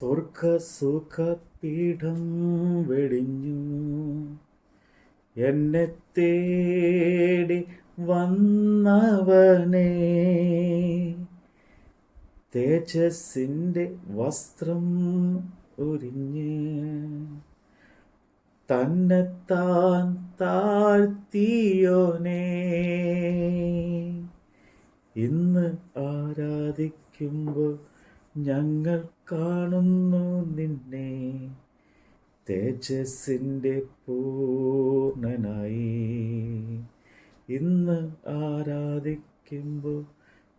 സ്വർഗ സുഖപീഠം വെടിഞ്ഞു. എന്നെ തേടി വന്നവനെ തേജസ്സിന്റെ വസ്ത്രം ഉരിഞ്ഞ് തന്നെത്താൻ താഴ്ത്തിയോനേ. ഇന്ന് ആരാധിക്കുമ്പോൾ ഞങ്ങൾ കാണുന്നു നിന്നെ. തേജസ്സിന്റെ പൂർണനായി ഇന്ന് ആരാധിക്കുമ്പോൾ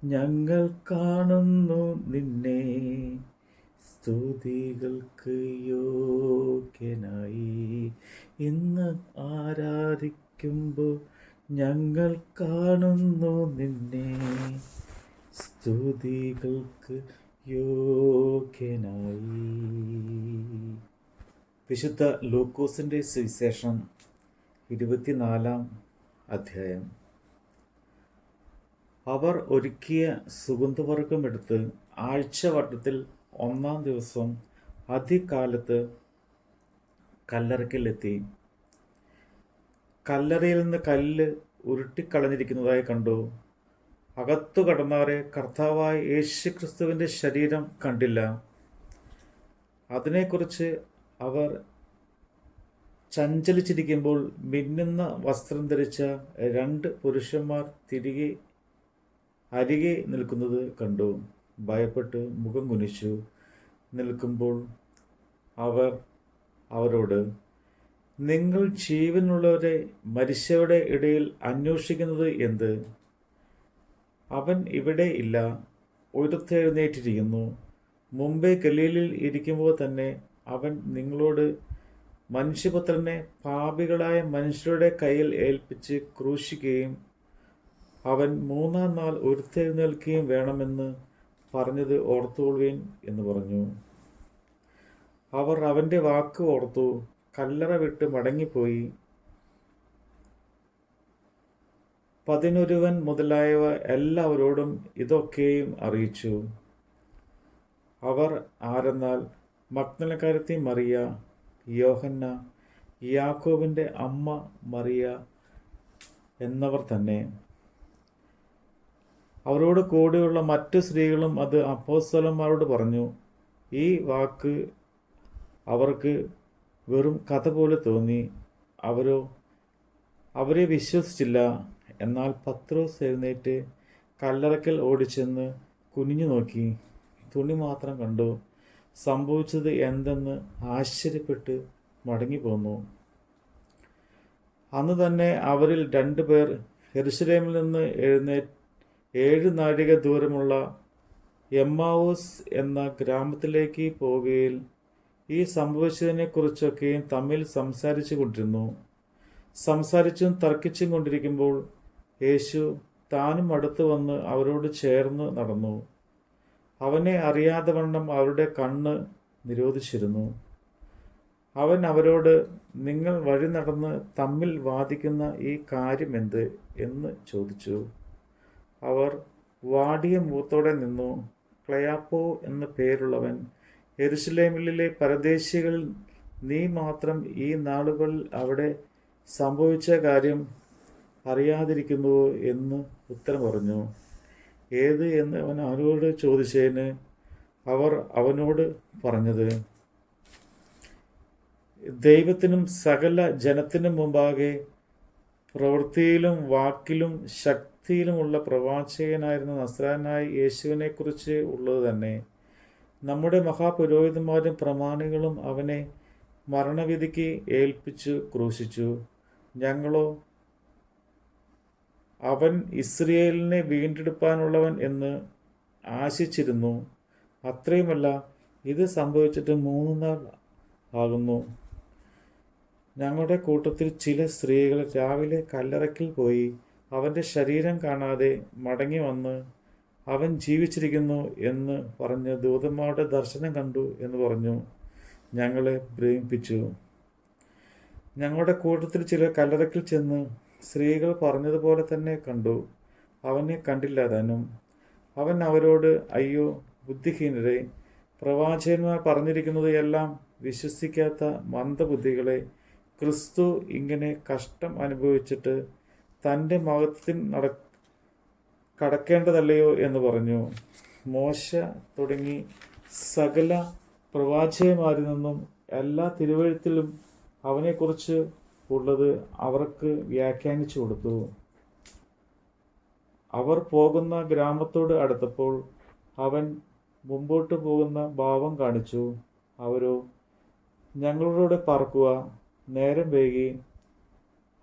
ഞങ്ങൾ കാണുന്നു നിന്നെ. സ്തുതികൾക്ക് യോഗ്യനായി. ഇന്ന് ആരാധിക്കുമ്പോൾ ഞങ്ങൾ കാണുന്നു നിന്നെ. സ്തുതികൾക്ക് യോഗ്യനായി. വിശുദ്ധ ലൂക്കോസിന്റെ സുവിശേഷം ഇരുപത്തിനാലാം അധ്യായം. അവർ ഒരുക്കിയ സുഗന്ധവർഗം എടുത്ത് ആഴ്ചവട്ടത്തിൽ ഒന്നാം ദിവസം അധികാലത്ത് കല്ലറയ്ക്കലെത്തി. കല്ലറയിൽ നിന്ന് കല്ല് ഉരുട്ടിക്കളഞ്ഞിരിക്കുന്നതായി കണ്ടു. അകത്തു കടന്നവരെ കർത്താവായ യേശു ക്രിസ്തുവിന്റെ ശരീരം കണ്ടില്ല. അതിനെക്കുറിച്ച് അവർ ചഞ്ചലിച്ചിരിക്കുമ്പോൾ മിന്നുന്ന വസ്ത്രം ധരിച്ച രണ്ട് പുരുഷന്മാർ തിരികെ അരികെ നിൽക്കുന്നത് കണ്ടു. ഭയപ്പെട്ട് മുഖം കുനിച്ചു നിൽക്കുമ്പോൾ അവർ അവരോട് നിങ്ങൾ ജീവനുള്ളവരെ മരിച്ചവരുടെ ഇടയിൽ അന്വേഷിക്കുന്നത് എന്ത്? അവൻ ഇവിടെ ഇല്ല. ഉയർത്തെഴുന്നേറ്റിരിക്കുന്നു. മുമ്പേ ഗലീലിൽ ഇരിക്കുമ്പോൾ തന്നെ അവൻ നിങ്ങളോട് മനുഷ്യപുത്രനെ പാപികളായ മനുഷ്യരുടെ കയ്യിൽ ഏൽപ്പിച്ച് ക്രൂശിക്കുകയും അവൻ മൂന്നാം നാൾ ഉയർത്തെഴുന്നേൽക്കുകയും വേണമെന്ന് പറഞ്ഞത് ഓർത്തുകൊള്ളുകയും എന്ന് പറഞ്ഞു. അവർ അവന്റെ വാക്ക് ഓർത്തു കല്ലറ വിട്ട് മടങ്ങിപ്പോയി. പതിനൊരുവൻ മുതലായവ എല്ലാവരോടും ഇതൊക്കെയും അറിയിച്ചു. അവർ ആരെന്നാൽ മഗ്നലക്കാരത്തി മറിയ യോഹന്ന യാക്കോബിന്റെ അമ്മ മറിയ എന്നവർ തന്നെ. അവരോട് കൂടെയുള്ള മറ്റു സ്ത്രീകളും അത് അപ്പോസ്തലന്മാരോട് പറഞ്ഞു ഈ വാക്ക് അവർക്ക് വെറും കഥ പോലെ തോന്നി. അവരോ അവരെ വിശ്വസിച്ചില്ല. എന്നാൽ പത്രോസ് എഴുന്നേറ്റ് കല്ലറക്കൽ ഓടിച്ചെന്ന് കുനിഞ്ഞു നോക്കി. തുണി മാത്രം കണ്ടു. സംഭവിച്ചത് എന്തെന്ന് ആശ്ചര്യപ്പെട്ട് മടങ്ങിപ്പോന്നു. അന്ന് തന്നെ അവരിൽ രണ്ടുപേർ ഹെറുസലേമിൽ നിന്ന് എഴുന്നേ ഏഴ് നാഴിക ദൂരമുള്ള എമ്മാവൂസ് എന്ന ഗ്രാമത്തിലേക്ക് പോവുകയിൽ ഈ സംഭവിച്ചതിനെക്കുറിച്ചൊക്കെയും തമ്മിൽ സംസാരിച്ചു കൊണ്ടിരുന്നു. സംസാരിച്ചും തർക്കിച്ചും കൊണ്ടിരിക്കുമ്പോൾ യേശു താനും അടുത്തു വന്ന് അവരോട് ചേർന്ന് നടന്നു. അവനെ അറിയാതെ വണ്ണം അവരുടെ കണ്ണ് നിരോധിച്ചിരുന്നു. അവൻ അവരോട് നിങ്ങൾ വഴി നടന്ന് തമ്മിൽ വാദിക്കുന്ന ഈ കാര്യം എന്ത്? എന്ന് ചോദിച്ചു. അവർ വാടിയ മുഖത്തോടെ നിന്നു. ക്ലയാപ്പോ എന്ന പേരുള്ളവൻ എരുസലേമിലെ പരദേശികളിൽ നീ മാത്രം ഈ നാളുകളിൽ അവിടെ സംഭവിച്ച കാര്യം അറിയാതിരിക്കുന്നുവോ എന്ന് ഉത്തരം പറഞ്ഞു. ഏത് എന്ന് അവൻ അവരോട് ചോദിച്ചതിന് അവർ അവനോട് പറഞ്ഞത് ദൈവത്തിനും സകല ജനത്തിനും മുമ്പാകെ പ്രവൃത്തിയിലും വാക്കിലും ശക്തിയിലുമുള്ള പ്രവാചകനായിരുന്ന നസ്രാനായ യേശുവിനെക്കുറിച്ച് ഉള്ളത് തന്നെ. നമ്മുടെ മഹാപുരോഹിതന്മാരും പ്രമാണികളും അവനെ മരണവിധിക്ക് ഏൽപ്പിച്ചു ക്രൂശിച്ചു. ഞങ്ങളോ അവൻ ഇസ്രയേലിനെ വീണ്ടെടുപ്പാനുള്ളവൻ എന്ന് ആശിച്ചിരുന്നു. അത്രയുമല്ല ഇത് സംഭവിച്ചിട്ട് മൂന്ന് നാൾ ആകുന്നു. ഞങ്ങളുടെ കൂട്ടത്തിൽ ചില സ്ത്രീകൾ രാവിലെ കല്ലറയ്ക്കൽ പോയി അവന്റെ ശരീരം കാണാതെ മടങ്ങി വന്ന് അവൻ ജീവിച്ചിരിക്കുന്നു എന്ന് പറഞ്ഞ് ദൂതന്മാരുടെ ദർശനം കണ്ടു എന്ന് പറഞ്ഞു. ഞങ്ങളെ പ്രേമിപ്പിച്ചു. ഞങ്ങളുടെ കൂട്ടത്തിൽ ചില കല്ലറയ്ക്കൽ ചെന്ന് സ്ത്രീകൾ പറഞ്ഞതുപോലെ തന്നെ കണ്ടു. അവനെ കണ്ടില്ല താനും അവൻ അവരോട് അയ്യോ ബുദ്ധിഹീനരെ പ്രവാചകന്മാർ പറഞ്ഞിരിക്കുന്നത് എല്ലാം വിശ്വസിക്കാത്ത മന്ദബുദ്ധികളെ ക്രിസ്തു ഇങ്ങനെ കഷ്ടം അനുഭവിച്ചിട്ട് തന്റെ മഹത്വത്തിൽ നട കടക്കേണ്ടതല്ലയോ എന്ന് പറഞ്ഞു. മോശ തുടങ്ങി സകല പ്രവാചകന്മാരിൽ നിന്നും എല്ലാ തിരുവഴുത്തിലും അവനെക്കുറിച്ച് ഉള്ളത് അവർക്ക് വ്യാഖ്യാനിച്ചു കൊടുത്തു. അവർ പോകുന്ന ഗ്രാമത്തോട് അടുത്തപ്പോൾ അവൻ മുമ്പോട്ട് പോകുന്ന ഭാവം കാണിച്ചു. അവരോ ഞങ്ങളോട് പറക്കുക. നേരം വൈകി.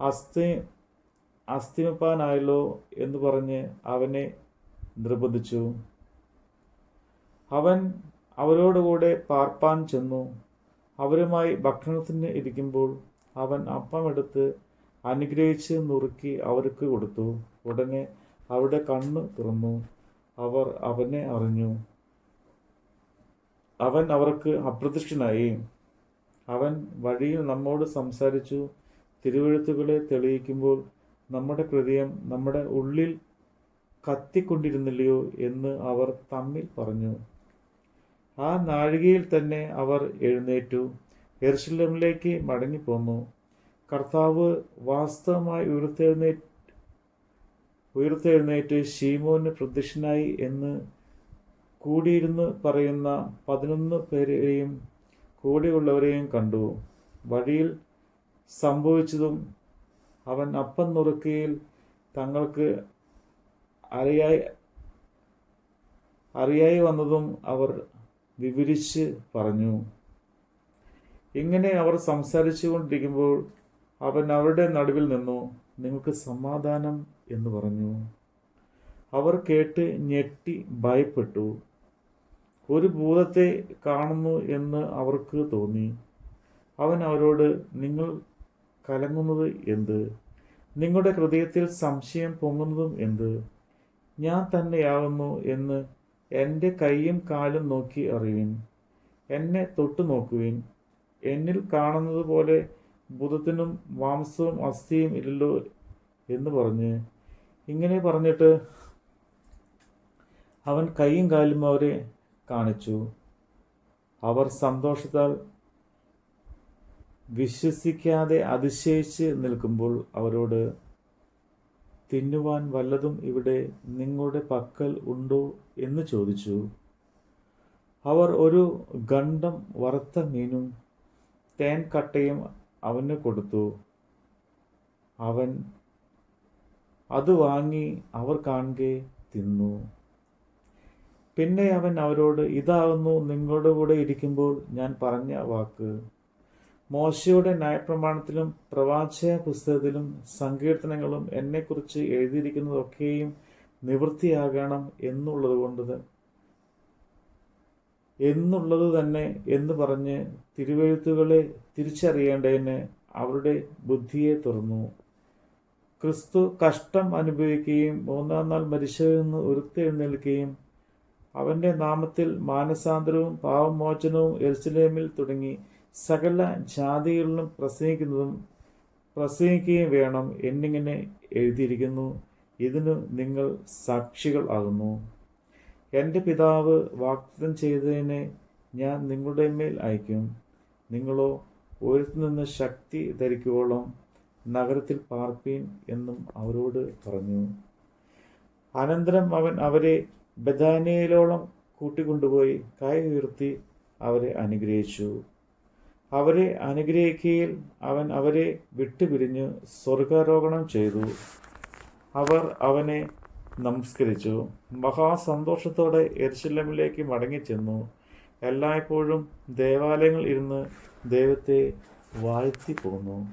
അസ്ഥി അസ്ഥിമപ്പാനായല്ലോ എന്ന് പറഞ്ഞ് അവനെ നിർബന്ധിച്ചു. അവൻ അവരോടുകൂടെ പാർപ്പാൻ ചെന്നു. അവരുമായി ഭക്ഷണത്തിന് ഇരിക്കുമ്പോൾ അവൻ അപ്പമെടുത്ത് അനുഗ്രഹിച്ച് നുറുക്കി അവർക്ക് കൊടുത്തു. ഉടനെ അവരുടെ കണ്ണ് തുറന്നു. അവർ അവനെ അറിഞ്ഞു. അവൻ അവർക്ക് അപ്രത്യക്ഷനായി. അവൻ വഴിയിൽ നമ്മോട് സംസാരിച്ചു. തിരുവഴുത്തുകളെ തെളിയിക്കുമ്പോൾ നമ്മുടെ ഹൃദയം നമ്മുടെ ഉള്ളിൽ കത്തിക്കൊണ്ടിരുന്നില്ലയോ എന്ന് അവർ തമ്മിൽ പറഞ്ഞു. ആ നാഴികയിൽ തന്നെ അവർ എഴുന്നേറ്റു. എർശിലമിലേക്ക് മടങ്ങിപ്പോന്നു. കർത്താവ് വാസ്തവമായി ഉയർത്തെഴുന്നേറ്റ് ഉയർത്തെഴുന്നേറ്റ് ഷീമോന് പ്രത്യക്ഷനായി എന്ന് കൂടിയിരുന്ന് പറയുന്ന പതിനൊന്ന് പേരെയും കൂടെയുള്ളവരെയും കണ്ടു. വഴിയിൽ സംഭവിച്ചതും അവൻ അപ്പം നുറുക്കിയിൽ തങ്ങൾക്ക് അറിയായി അറിയായി വന്നതും അവർ വിവരിച്ച് പറഞ്ഞു. ഇങ്ങനെ അവർ സംസാരിച്ചു കൊണ്ടിരിക്കുമ്പോൾ അവൻ അവരുടെ നടുവിൽ നിന്നു നിങ്ങൾക്ക് സമാധാനം എന്ന് പറഞ്ഞു. അവർ കേട്ട് ഞെട്ടി ഭയപ്പെട്ടു. ഒരു ഭൂതത്തെ കാണുന്നു എന്ന് അവർക്ക് തോന്നി. അവൻ അവരോട് നിങ്ങൾ കലങ്ങുന്നത് എന്ത്? നിങ്ങളുടെ ഹൃദയത്തിൽ സംശയം പൊങ്ങുന്നതും എന്ത്? ഞാൻ തന്നെയാകുന്നു എന്ന് എന്റെ കൈയും കാലും നോക്കി അറിയുവിൻ എന്നെ തൊട്ടു നോക്കുവിൻ എന്നിൽ കാണുന്നത് പോലെ ബുധത്തിനും മാംസവും അസ്ഥിയും ഇല്ലല്ലോ എന്ന് പറഞ്ഞ് ഇങ്ങനെ പറഞ്ഞിട്ട് അവൻ കൈയും കാലും അവരെ കാണിച്ചു. അവർ സന്തോഷത്താൽ വിശ്വസിക്കാതെ അതിശയിച്ച് നിൽക്കുമ്പോൾ അവരോട് തിന്നുവാൻ വല്ലതും ഇവിടെ നിങ്ങളുടെ പക്കൽ ഉണ്ടോ? എന്ന് ചോദിച്ചു. അവർ ഒരു ഗണ്ഡം വറുത്ത മീനും തേൻ കട്ടയും അവന് കൊടുത്തു. അവൻ അത് വാങ്ങി അവർ കാണുകെ തിന്നു. പിന്നെ അവൻ അവരോട് ഇതാകുന്നു നിങ്ങളുടെ കൂടെ ഇരിക്കുമ്പോൾ ഞാൻ പറഞ്ഞ വാക്ക്. മോശയുടെ ന്യായപ്രമാണത്തിലും പ്രവാചക പുസ്തകത്തിലും സങ്കീർത്തനങ്ങളും എന്നെക്കുറിച്ച് എഴുതിയിരിക്കുന്നതൊക്കെയും നിവൃത്തിയാകണം എന്നുള്ളത് കൊണ്ട് എന്നുള്ളത് തന്നെ എന്ന് പറഞ്ഞ് തിരുവെഴുത്തുകളെ തിരിച്ചറിയേണ്ടതിന് അവരുടെ ബുദ്ധിയെ തുറന്നു. ക്രിസ്തു കഷ്ടം അനുഭവിക്കുകയും മൂന്നാം നാൾ മരിച്ചതിൽ നിന്ന് ഉരുത്തെഴുന്നേൽക്കുകയും അവന്റെ നാമത്തിൽ മാനസാന്തരവും പാവമോചനവും എർസലേമിൽ തുടങ്ങി സകല ജാതികളിലും പ്രസംഗിക്കുന്നതും പ്രസംഗിക്കുകയും വേണം എന്നിങ്ങനെ എഴുതിയിരിക്കുന്നു. ഇതിനു നിങ്ങൾ സാക്ഷികൾ ആകുന്നു. എന്റെ പിതാവ് വാഗ്ദത്തം ചെയ്തതിനെ ഞാൻ നിങ്ങളുടെ മേൽ അയക്കും. നിങ്ങളോ ഒരു നിന്ന് ശക്തി ധരിക്കുവോളം നഗരത്തിൽ പാർപ്പീൻ എന്നും അവരോട് പറഞ്ഞു. അനന്തരം അവൻ അവരെ ബദാനിയയിലോളം കൂട്ടിക്കൊണ്ടുപോയി കൈ ഉയർത്തി അവരെ അനുഗ്രഹിച്ചു. അവരെ അനുഗ്രഹിക്കുകയിൽ അവൻ അവരെ വിട്ടുപിരിഞ്ഞ് സ്വർഗാരോഹണം ചെയ്തു. അവർ അവനെ നമസ്കരിച്ചു. മഹാസന്തോഷത്തോടെ എരിശില്ലമിലേക്ക് മടങ്ങിച്ചെന്നു. എല്ലായ്പ്പോഴും ദേവാലയങ്ങൾ ഇരുന്ന് ദൈവത്തെ വാഴ്ത്തി പോന്നു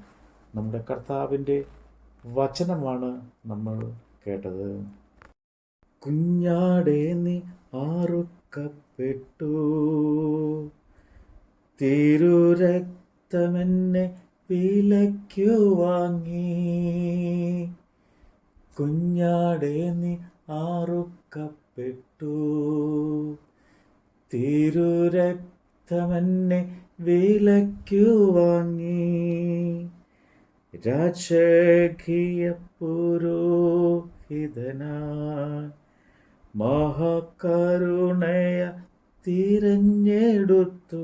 നമ്മുടെ കർത്താവിന്റെ വചനമാണ് നമ്മൾ കേട്ടത്. കുഞ്ഞാടേ നീ ആറുക്കപ്പെട്ടു. തിരുരക്തമെന്നെ വിലയ്ക്കു വാങ്ങി. കുഞ്ഞാടേ നീ ആറുക്കപ്പെട്ടു. തിരുരക്തമെന്നെ വിലയ്ക്കു വാങ്ങി. രാജകീയ പുരോഹിതനാ മഹാകരുണയ തിരഞ്ഞെടുത്തു.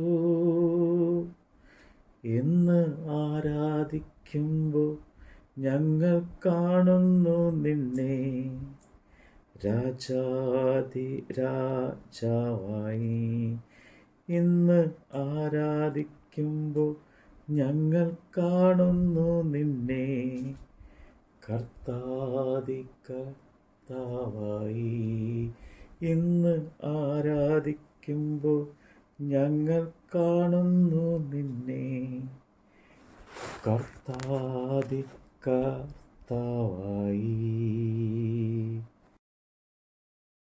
ഇന്ന് ആരാധിക്കുമ്പോൾ ഞങ്ങൾ കാണുന്നു നിന്നെ. രാജാതി രാജാവായി. ഇന്ന് ആരാധിക്കുമ്പോൾ ഞങ്ങൾ കാണുന്നു നിന്നെ. കർത്താതി കർത്താവായി. ഇന്ന് ആരാധിക്കുമ്പോൾ ഞങ്ങൾ കാണുന്നു നിന്നെ. കർത്താതി かったわい。